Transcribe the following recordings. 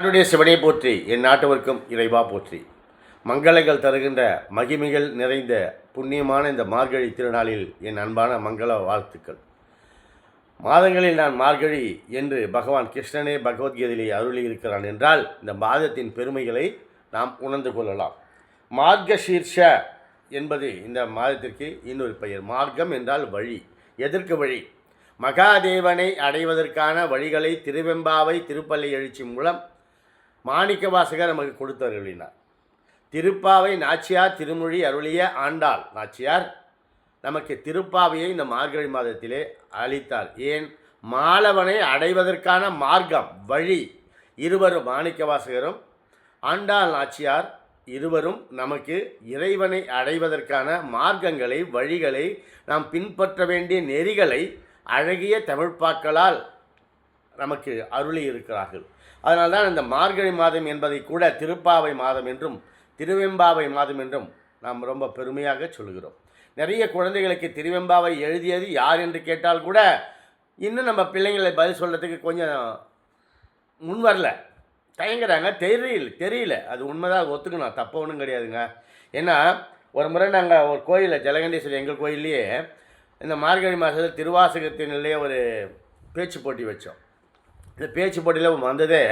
என்னுடைய சிவனை போற்றி என் நாட்டவர்க்கும் இறைவா போற்றி. மங்களங்கள் தருகின்ற மகிமைகள் நிறைந்த புண்ணியமான இந்த மார்கழி திருநாளில் என் அன்பான மங்கள வாழ்த்துக்கள். மாதங்களில் நான் மார்கழி என்று பகவான் கிருஷ்ணனே பகவத்கீதையிலே அருளியிருக்கிறான் என்றால் இந்த மாதத்தின் பெருமைகளை நாம் உணர்ந்து கொள்ளலாம். மார்கசீர்ஷ என்பது இந்த மாதத்திற்கு இன்னொரு பெயர். மார்க்கம் என்றால் வழி. எதற்கு வழி? மகாதேவனை அடைவதற்கான வழிகளை திருவெம்பாவை திருப்பள்ளி எழுச்சி மூலம் மாணிக்க வாசகர் நமக்கு கொடுத்து அருளினார் திருப்பாவை நாச்சியார் திருமொழி அருளிய ஆண்டாள். நாச்சியார் நமக்கு திருப்பாவையை இந்த மார்கழி மாதத்திலே அளித்தார். ஏன்? மாலவனை அடைவதற்கான மார்க்கம் வழி இருவரும் மாணிக்க வாசகரும் ஆண்டாள் நாச்சியார் இருவரும் நமக்கு இறைவனை அடைவதற்கான மார்க்கங்களை வழிகளை நாம் பின்பற்ற வேண்டிய நெறிகளை அழகிய தமிழ்ப்பாக்களால் நமக்கு அருளி இருக்கிறார்கள் அதனால்தான் இந்த மார்கழி மாதம் என்பதை கூட திருப்பாவை மாதம் என்றும் திருவெம்பாவை மாதம் என்றும் நாம் ரொம்ப பெருமையாக சொல்கிறோம் நிறைய குழந்தைகளுக்கு திருவெம்பாவை எழுதியது யார் என்று கேட்டால் கூட இன்னும் நம்ம பிள்ளைங்களை பதில் சொல்கிறதுக்கு கொஞ்சம் முன் வரல. தயங்குறாங்க. தெரியல தெரியல. அது உண்மைதான். ஒத்துக்கணும். தப்பு ஒன்றும் கிடையாதுங்க. ஏன்னா ஒரு முறை நாங்கள் ஒரு கோயிலில் ஜலகண்டேஸ்வரி எங்கள் கோயில்லையே இந்த மார்கழி மாதத்தில் திருவாசகத்தினிலே ஒரு பேச்சு போட்டி வச்சோம். இந்த பேச்சு போட்டியில் வந்ததே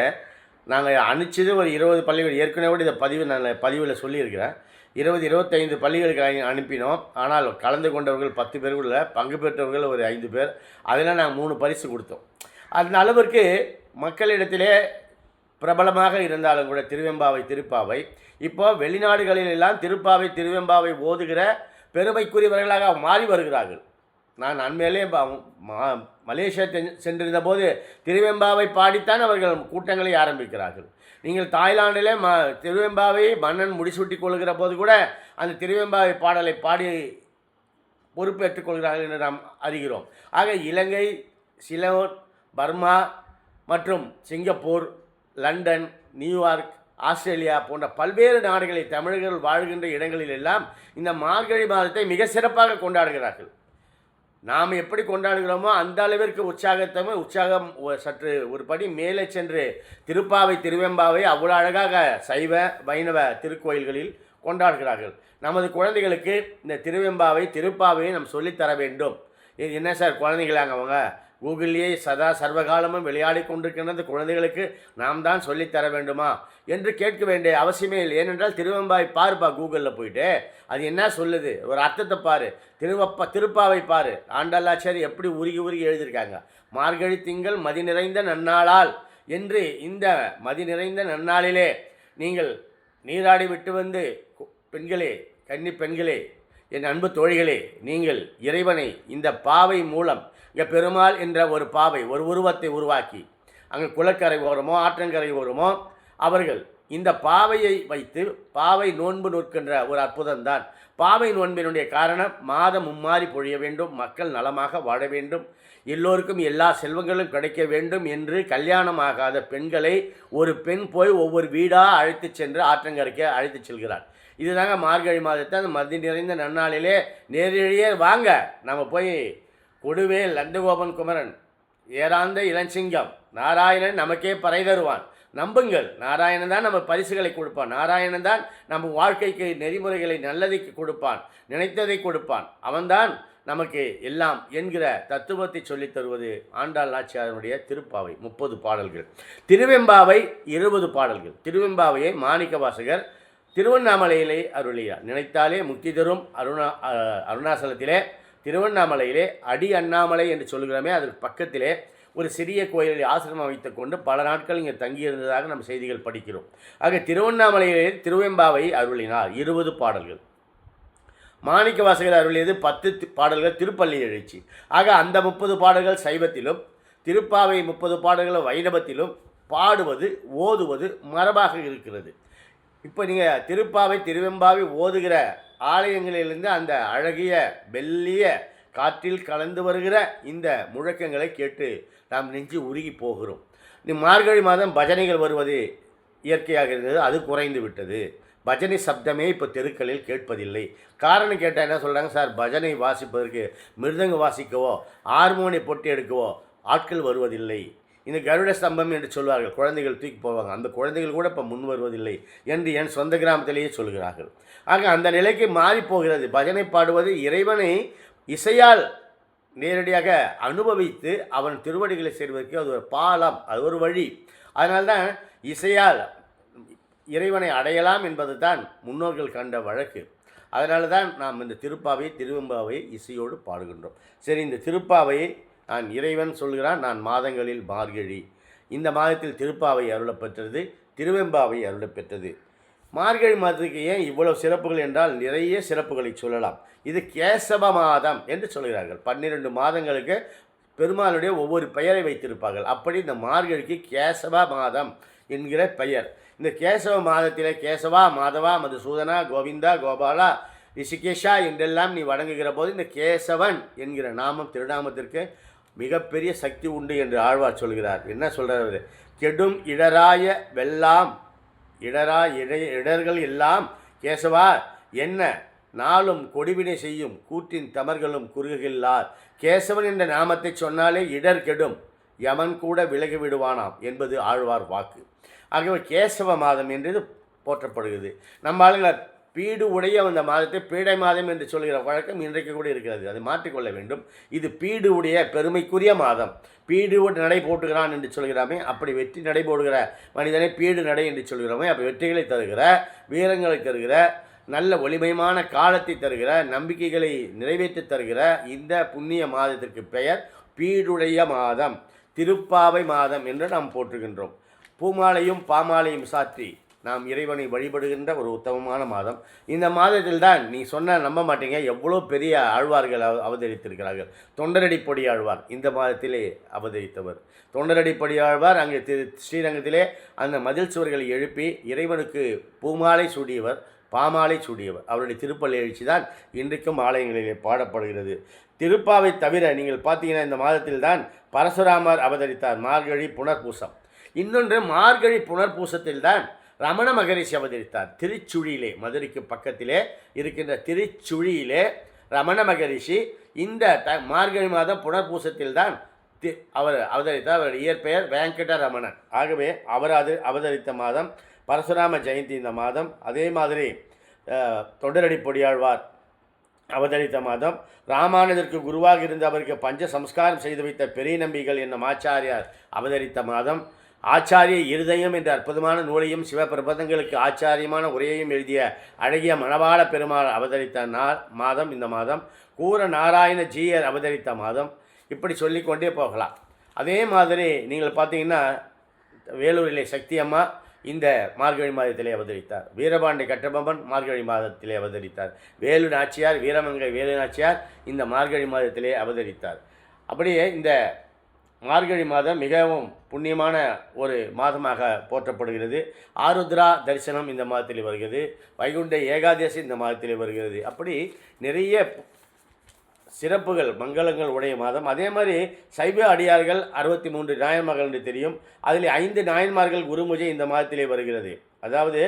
நாங்கள் அனுப்பிச்சது ஒரு இருபது பள்ளிகள். ஏற்கனவே கூட இதை பதிவு நான் பதிவில் சொல்லியிருக்கிறேன். இருபது இருபத்தைந்து பள்ளிகளுக்கு அனுப்பினோம். ஆனால் கலந்து கொண்டவர்கள் பத்து பேர் கூட பங்கு பெற்றவர்கள் ஒரு ஐந்து பேர். அதில் நாங்கள் மூணு பரிசு கொடுத்தோம். அந்த அளவிற்கு மக்களிடத்திலே பிரபலமாக இருந்தாலும் கூட திருவெம்பாவை திருப்பாவை. இப்போ வெளிநாடுகளிலெல்லாம் திருப்பாவை திருவெம்பாவை ஓதுகிற பெருமைக்குரியவர்களாக மாறி வருகிறார்கள். நான் அண்மையிலே மலேசியா சென்றிருந்த போது திருவெம்பாவை பாடித்தான் அவர்கள் கூட்டங்களை ஆரம்பிக்கிறார்கள். நீங்கள் தாய்லாந்திலே ம திருவெம்பாவை மன்னன் முடிசூட்டி கொள்கிற போது கூட அந்த திருவெம்பாவை பாடலை பாடி பொறுப்பேற்றுக் கொள்கிறார்கள் என்று நாம் அறிகிறோம். ஆக இலங்கை சிலோன் பர்மா மற்றும் Singapore London New York Australia போன்ற பல்வேறு நாடுகளில் தமிழர்கள் வாழ்கின்ற இடங்களில் எல்லாம் இந்த மார்கழி மாதத்தை மிக சிறப்பாக கொண்டாடுகிறார்கள். நாம் எப்படி கொண்டாடுகிறோமோ அந்த அளவிற்கு உற்சாகத்தமே உற்சாகம் சற்று ஒரு படி மேலே சென்று திருப்பாவை திருவெம்பாவை அவ்வளோ அழகாக சைவ வைணவ திருக்கோயில்களில் கொண்டாடுகிறார்கள். நமது குழந்தைகளுக்கு இந்த திருவெம்பாவை திருப்பாவையை நாம் சொல்லித்தர வேண்டும். இது என்ன சார் குழந்தைங்களாங்க அவங்க? கூகுள்லேயே சதா சர்வகாலமும் விளையாடி கொண்டிருக்கின்ற குழந்தைகளுக்கு நாம் தான் சொல்லித்தர வேண்டுமா? என்று கேட்க வேண்டிய அவசியமே இல்லை. ஏனென்றால் திருவெம்பாய் பாருப்பா கூகுளில் போயிட்டு அது என்ன சொல்லுது? ஒரு அர்த்தத்தை பாரு. திருவப்பா திருப்பாவை பாரு. ஆண்டாளாச்சாரி எப்படி உருகி உருகி எழுதியிருக்காங்க? மார்கழி திங்கள் மதி நிறைந்த நன்னாளால் என்று இந்த மதி நிறைந்த நன்னாளிலே நீங்கள் நீராடி விட்டு வந்து பெண்களே கன்னி பெண்களே என் அன்பு தோழிகளே நீங்கள் இறைவனை இந்த பாவை மூலம் இங்கே பெருமாள் என்ற ஒரு பாவை ஒரு உருவத்தை உருவாக்கி அங்கே குளக்கரை ஓரமோ ஆற்றங்கரை ஓரமோ அவர்கள் இந்த பாவையை வைத்து பாவை நோன்பு நோக்கின்ற ஒரு அற்புதம்தான் பாவை நோன்பினுடைய காரணம் மாதம் மும்மாறி பொழிய வேண்டும் மக்கள் நலமாக வாழ வேண்டும் எல்லோருக்கும் எல்லா செல்வங்களும் கிடைக்க வேண்டும் என்று கல்யாணமாகாத பெண்களை ஒரு பெண் போய் ஒவ்வொரு வீடாக அழைத்து சென்று ஆற்றங்கரைக்கு அழைத்து செல்கிறார். இதுதாங்க மார்கழி மாதத்தை அந்த மதி நிறைந்த நன்னாளிலே நேரடியே வாங்க. நம்ம போய் கொடுவேல் நந்தகோபன் குமரன் ஏராந்த இளஞ்சிங்கம் நாராயணன் நமக்கே பறை தருவான். நம்புங்கள் நாராயணன் தான் நம்ம பரிசுகளை கொடுப்பான். நாராயணன் தான் நம்ம வாழ்க்கைக்கு நெறிமுறைகளை நல்லதைக்கு கொடுப்பான். நினைத்ததை கொடுப்பான். அவன்தான் நமக்கு எல்லாம் என்கிற தத்துவத்தை சொல்லித் தருவது. ஆண்டாள் நாச்சியாரனுடைய திருப்பாவை முப்பது பாடல்கள். திருவெம்பாவை இருபது பாடல்கள். திருவெம்பாவையை மாணிக்க வாசகர் திருவண்ணாமலையிலே அருளியார் நினைத்தாலே முக்தி தரும் அருணா அருணாசலத்திலே திருவண்ணாமலையிலே அடி அண்ணாமலை என்று சொல்கிறோமே அதற்கு பக்கத்திலே ஒரு சிறிய கோயிலில் ஆசிரமம் வைத்து கொண்டு பல நாட்கள் இங்கே தங்கியிருந்ததாக நம்ம செய்திகள் படிக்கிறோம். ஆக திருவண்ணாமலையிலே திருவெம்பாவை அருளினார் இருபது பாடல்கள். மாணிக்க வாசகர் அருளியது பத்து பாடல்கள் திருப்பள்ளி எழுச்சி. ஆக அந்த முப்பது பாடல்கள் சைவத்திலும் திருப்பாவை முப்பது பாடல்கள் வைணவத்திலும் பாடுவது ஓதுவது மரபாக இருக்கிறது. இப்போ நீங்கள் திருப்பாவை திருவெம்பாவை ஓதுகிற ஆலயங்களிலிருந்து அந்த அழகிய வெள்ளிய காற்றில் கலந்து வருகிற இந்த முழக்கங்களை கேட்டு நாம் நெஞ்சு உருகி போகிறோம். மார்கழி மாதம் பஜனைகள் வருவது இயற்கையாக இருந்தது அது குறைந்து விட்டது. பஜனை சப்தமே இப்போ தெருக்களில் கேட்பதில்லை. காரணம் கேட்டால் என்ன சொல்கிறாங்க சார் பஜனை வாசிப்பதற்கு மிருதங்க வாசிக்கவோ ஹார்மோனி பொட்டி எடுக்கவோ ஆட்கள் வருவதில்லை. இந்த கருட ஸ்தம்பம் என்று சொல்வார்கள். குழந்தைகள் தூக்கி போவாங்க. அந்த குழந்தைகள் கூட இப்போ முன் வருவதில்லை என்று என் சொந்த கிராமத்திலேயே சொல்கிறார்கள். ஆக அந்த நிலைக்கு மாறிப்போகிறது பஜனை பாடுவது இறைவனை இசையால் நேரடியாக அனுபவித்து அவன் திருவடிகளை சேர்வதற்கு அது ஒரு பாலம் அது ஒரு வழி. அதனால்தான் இசையால் இறைவனை அடையலாம் என்பது தான் முன்னோர்கள் கண்ட வழக்கு. அதனால தான் நாம் இந்த திருப்பாவை திருவெம்பாவை இசையோடு பாடுகின்றோம். சரி இந்த திருப்பாவையை நான் இறைவன் சொல்கிறான் நான் மாதங்களில் மார்கழி இந்த மாதத்தில் திருப்பாவை அருளப்பெற்றது திருவெம்பாவை அருளப்பெற்றது மார்கழி மாதத்துக்கு ஏன் இவ்வளவு சிறப்புகள் என்றால் நிறைய சிறப்புகளை சொல்லலாம். இது கேசவ மாதம் என்று சொல்கிறார்கள். பன்னிரண்டு மாதங்களுக்கு பெருமாளுடைய ஒவ்வொரு பெயரை வைத்திருப்பார்கள். அப்படி இந்த மார்கழிக்கு கேசவ மாதம் என்கிற பெயர். இந்த கேசவ மாதத்திலே கேசவா மாதவா மதுசூதனா கோவிந்தா கோபாலா ரிஷிகேஷா என்றெல்லாம் நீ வணங்குகிற போது இந்த கேசவன் என்கிற நாமம் திருநாமத்திற்கு மிகப்பெரிய சக்தி உண்டு என்று ஆழ்வார் சொல்கிறார். என்ன சொல்கிறார் கெடும் இடராய வெல்லாம் இடரா இட இடர்கள் எல்லாம் கேசவா என்ன? நாளும் கொடிவினை செய்யும் கூற்றின் தமர்களும் குறுகுகில்லார். கேசவன் என்ற நாமத்தை சொன்னாலே இடர் கெடும் யமன் கூட விலகி விடுவானாம் என்பது ஆழ்வார் வாக்கு. ஆகவே கேசவ மாதம் என்றது போற்றப்படுகிறது. நம்ம ஆளுங்க பீடு உடைய அந்த மாதத்தை பீடை மாதம் என்று சொல்கிற வழக்கம் இன்றைக்கு கூட இருக்கிறது. அது மாற்றிக்கொள்ள வேண்டும். இது பீடு உடைய பெருமைக்குரிய மாதம். பீடு நடை போட்டுகிறான் என்று சொல்கிறாமே அப்படி வெற்றி நடை போடுகிற மனிதனை பீடு நடை என்று சொல்கிறோமே அப்போ வெற்றிகளை தருகிற வீரங்களை தருகிற நல்ல ஒளிமயமான காலத்தை தருகிற நம்பிக்கைகளை நிறைவேற்றி தருகிற இந்த புண்ணிய மாதத்திற்கு பெயர் பீடுடைய மாதம். திருப்பாவை மாதம் என்று நாம் போற்றுகின்றோம். பூமாலையும் பாமாலையும் சாற்றி நாம் இறைவனை வழிபடுகின்ற ஒரு உத்தமமான மாதம். இந்த மாதத்தில் தான் நீ சொன்ன நம்ப மாட்டீங்க. எவ்வளோ பெரிய ஆழ்வார்கள் அவ- அவதரித்திருக்கிறார்கள். தொண்டரடிப்பொடி ஆழ்வார் இந்த மாதத்திலே அவதரித்தவர். தொண்டரடிப்பொடி ஆழ்வார் அங்கே திரு ஸ்ரீரங்கத்திலே அந்த மதில் சுவர்களை எழுப்பி இறைவனுக்கு பூமாலை சூடியவர் பாமாலை சூடியவர். அவருடைய திருப்பள்ளி எழுச்சி தான் இன்றைக்கும் ஆலயங்களிலே பாடப்படுகிறது. திருப்பாவை தவிர நீங்கள் பார்த்தீங்கன்னா இந்த மாதத்தில் தான் பரசுராமர் அவதரித்தார் மார்கழி புனர்பூசம். இன்னொன்று மார்கழி புனர்பூசத்தில் தான் ரமண மகரிஷி அவதரித்தார். திருச்சுழியிலே மதுரைக்கு பக்கத்திலே இருக்கின்ற திருச்சுழியிலே ரமண மகரிஷி இந்த த மார்கழி மாதம் புனர்பூசத்தில் தான் தி அவர் அவதரித்தார். அவருடைய இயற்பெயர் வெங்கட ரமணன். ஆகவே அவர் அது அவதரித்த மாதம் பரசுராம ஜெயந்தி இந்த மாதம். அதே மாதிரி தொண்டரடி பொடியாழ்வார் அவதரித்த மாதம். ராமானுஜருக்கு குருவாக இருந்த அவருக்கு பஞ்ச சம்ஸ்காரம் செய்து வைத்த பெரிய நம்பிகள் என்னும் ஆச்சாரியார் அவதரித்த மாதம். ஆச்சாரிய இருதயம் என்ற அற்புதமான நூலையும் சிவபிரபதங்களுக்கு ஆச்சாரியமான உரையையும் எழுதிய அழகிய மணவாள பெருமாள் அவதரித்த நா மாதம் இந்த மாதம் கூர நாராயண ஜீயர் அவதரித்த மாதம். இப்படி சொல்லிக்கொண்டே போகலாம். அதே மாதிரி நீங்கள் பார்த்தீங்கன்னா வேலூரிலே சக்தி அம்மா இந்த மார்கழி மாதத்திலே அவதரித்தார். வீரபாண்டி கட்டபொம்மன் மார்கழி மாதத்திலே அவதரித்தார். வேலு நாச்சியார் வீரமங்கை வேலு நாச்சியார் இந்த மார்கழி மாதத்திலே அவதரித்தார். அப்படியே இந்த மார்கழி மாதம் மிகவும் புண்ணியமான ஒரு மாதமாக போற்றப்படுகிறது. ஆருத்ரா தரிசனம் இந்த மாதத்தில் வருகிறது. வைகுண்ட ஏகாதசி இந்த மாதத்திலே வருகிறது. அப்படி நிறைய சிறப்புகள் மங்களங்கள் உடைய மாதம். அதே மாதிரி சைவ அடியார்கள் அறுபத்தி மூன்று நாயன்மார்கள் என்று தெரியும். அதில் ஐந்து நாயன்மார்கள் குருமுஜை இந்த மாதத்திலே வருகிறது. அதாவது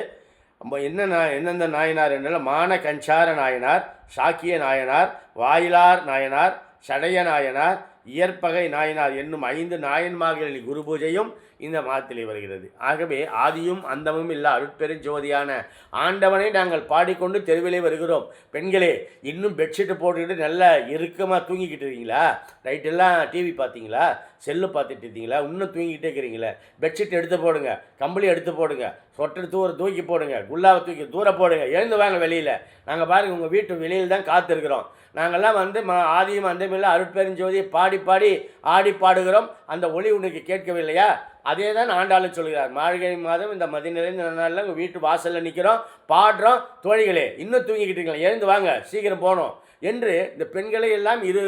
நம்ம என்ன நா எந்தெந்த நாயனார் என்றால் மான கஞ்சார நாயனார் சாக்கிய நாயனார் வாயிலார் நாயனார் சடைய நாயனார் இயற்பகை நாயனார் என்னும் ஐந்து நாயன்மார்களின் குரு பூஜையும் இந்த மாதத்திலே வருகிறது. ஆகவே ஆதியும் அந்தமும் இல்ல அருட்பெரு ஜோதியான ஆண்டவனை நாங்கள் பாடிக்கொண்டு தெருவிலே வருகிறோம். பெண்களே இன்னும் பெட்ஷீட்டு போட்டுக்கிட்டு நல்லா இறுக்கமாக தூங்கிக்கிட்டு இருக்கீங்களா? நைட்டெல்லாம் டிவி பார்த்தீங்களா? செல்லு பார்த்துட்டு இருக்கீங்களா? இன்னும் தூங்கிக்கிட்டே இருக்கிறீங்களா? பெட்ஷீட் எடுத்து போடுங்க. கம்பளி எடுத்து போடுங்க. சொட்டர் தூர தூக்கி போடுங்க. குல்லாவை தூக்கி தூர போடுங்க. எழுந்து வாங்க வெளியில். நாங்கள் பாருங்கள் உங்கள் வீட்டு வெளியில் தான் காத்திருக்கிறோம். நாங்கள்லாம் வந்து மா ஆதியும் அந்தமில்ல அருட்பெருஞ்சோதியை பாடி பாடி ஆடி பாடுகிறோம். அந்த ஒளி உனக்கு கேட்கவில்லையா? அதே தான் ஆண்டாளும் சொல்கிறார் மார்கழி மாதம் இந்த மதி நிறைந்த நாளில் உங்கள் வீட்டு வாசலில் நிற்கிறோம் பாடுறோம் தோழிகளே இன்னும் தூங்கிக்கிட்டு இருக்கலாம் எழுந்து வாங்க சீக்கிரம் போகணும் என்று இந்த பெண்களை எல்லாம் இரு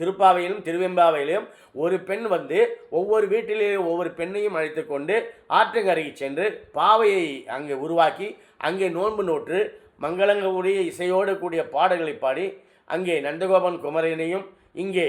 திருப்பாவையிலும் திருவெம்பாவையிலும் ஒரு பெண் வந்து ஒவ்வொரு வீட்டிலே ஒவ்வொரு பெண்ணையும் அழைத்து கொண்டு ஆற்றங்கரைக்கு சென்று பாவையை அங்கே உருவாக்கி அங்கே நோன்பு நோற்று மங்களங்களுடைய இசையோடு கூடிய பாடல்களை பாடி அங்கே நந்தகோபன் குமரனையும் இங்கே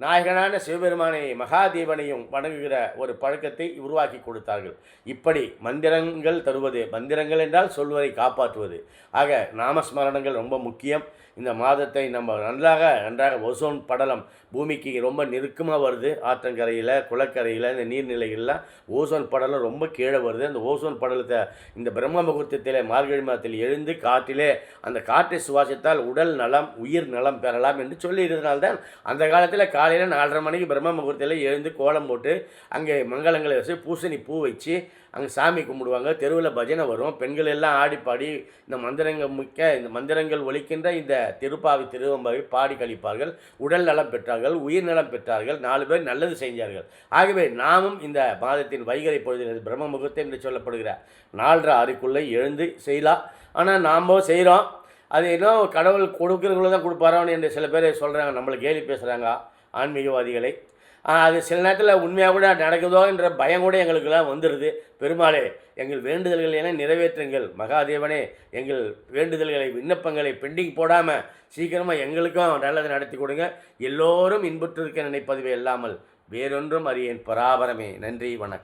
நாயகனான சிவபெருமானை மகாதேவனையும் வணங்குகிற ஒரு பழக்கத்தை உருவாக்கி கொடுத்தார்கள். இப்படி மந்திரங்கள் தருவது மந்திரங்கள் என்றால் சொல்வதை காப்பாற்றுவது. ஆக நாமஸ்மரணங்கள் ரொம்ப முக்கியம். இந்த மாதத்தை நம்ம நன்றாக நன்றாக ஓசோன் படலம் பூமிக்கு ரொம்ப நெருக்கமாக வருது. ஆற்றங்கரையில் குளக்கரையில் இந்த நீர்நிலைகள்லாம் ஓசோன் படலம் ரொம்ப கீழே வருது. அந்த ஓசோன் படலத்தை இந்த பிரம்ம முகூர்த்தத்தில் மார்கழி மாதத்தில் எழுந்து காற்றிலே அந்த காற்றை சுவாசித்தால் உடல் நலம் உயிர் நலம் பெறலாம் என்று சொல்லி இருந்தனால்தான் அந்த காலத்தில் காலையில் நாலரை மணிக்கு பிரம்ம முகூர்த்தத்தில் எழுந்து கோலம் போட்டு அங்கே மங்களங்களை வச்சு பூசணி பூ வச்சு அங்கே சாமி கும்பிடுவாங்க. தெருவில் பஜனை வரும். பெண்கள் எல்லாம் ஆடி பாடி இந்த மந்திரங்கள் மிக்க இந்த மந்திரங்கள் ஒழிக்கின்ற இந்த திருப்பாவி திருவம்பாவை பாடி கழிப்பார்கள். உடல் நலம் பெற்றார்கள் உயிர் நலம் பெற்றார்கள். நாலு பேர் நல்லது செஞ்சார்கள். ஆகவே நாமும் இந்த மாதத்தின் வைகரை பொழுது பிரம்ம முகூர்த்தம் என்று சொல்லப்படுகிற நாலரை ஆறுக்குள்ளே எழுந்து செய்யலாம் ஆனால் நாம் செய்கிறோம் அது என்ன கடவுள் கொடுக்குறவங்கள தான் கொடுப்பாரோன்னு என்று சில பேர் சொல்கிறாங்க நம்மளை கேலி பேசுகிறாங்க ஆன்மீகவாதிகளை. அது சில நேரத்தில் உண்மையாக கூட நடக்குதோ என்ற பயம் கூட எங்களுக்கெல்லாம் வந்துடுது பெருமாளே எங்கள் வேண்டுதல்களை என நிறைவேற்றுங்கள். மகாதேவனே எங்கள் வேண்டுதல்களை விண்ணப்பங்களை பெண்டிங் போடாமல் சீக்கிரமாக எங்களுக்கும் நல்லதை நடத்தி கொடுங்க. எல்லோரும் இன்புற்றிருக்க நினைப்பதுவே இல்லாமல் வேறொன்றும் அறியேன். பராபரமே. நன்றி வணக்கம்.